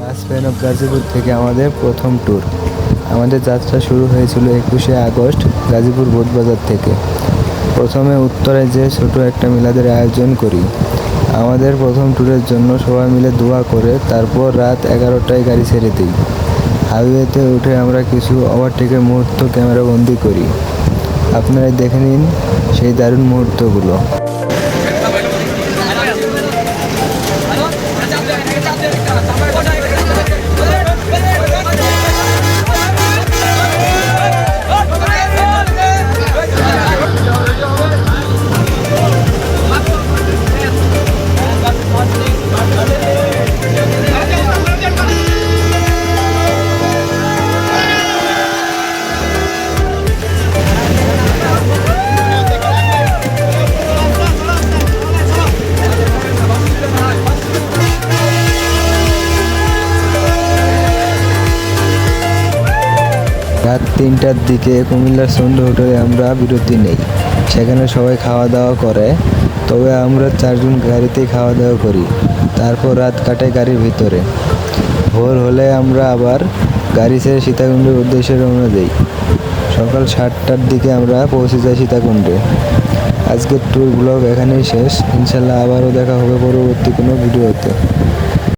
Bus van of Gazipur থেকে আমাদের প্রথম ট্যুর আমাদের যাত্রা শুরু হয়েছিল একুশে আগস্ট, গাজীপুর বোটবাজার থেকে। প্রথমে উত্তরে যে ছোট একটা মিলাদের আয়োজন করি। আমাদের প্রথম ট্যুরের জন্য সবাই মিলে দোয়া করে, তারপর রাত এগারোটায় গাড়ি ছেড়ে দিই। হাইওয়েতে উঠে আমরা কিছু ওভারটেকের মুহূর্ত, ক্যামেরাবন্দি করি। আপনারা দেখে নিন সেই দারুণ মুহূর্তগুলো। রাত তিনটার দিকে কুমিল্লার সন্ধ্যা হোটেলে আমরা বিরতি নেই। সেখানে সবাই খাওয়া দাওয়া করে। তবে আমরা চারজন গাড়িতেই খাওয়া দাওয়া করি। তারপর রাত কাটাই গাড়ির ভিতরে। ভোর হলে আমরা আবার গাড়ি ছেড়ে সীতাকুণ্ডের উদ্দেশ্যে রওনা দিই। সকাল সাতটার দিকে আমরা পৌঁছে যাই সীতাকুণ্ডে। আজকের ট্যুর ব্লগ এখানেই শেষ। ইনশাল্লাহ আবারও দেখা হবে পরবর্তী কোনো ভিডিওতে।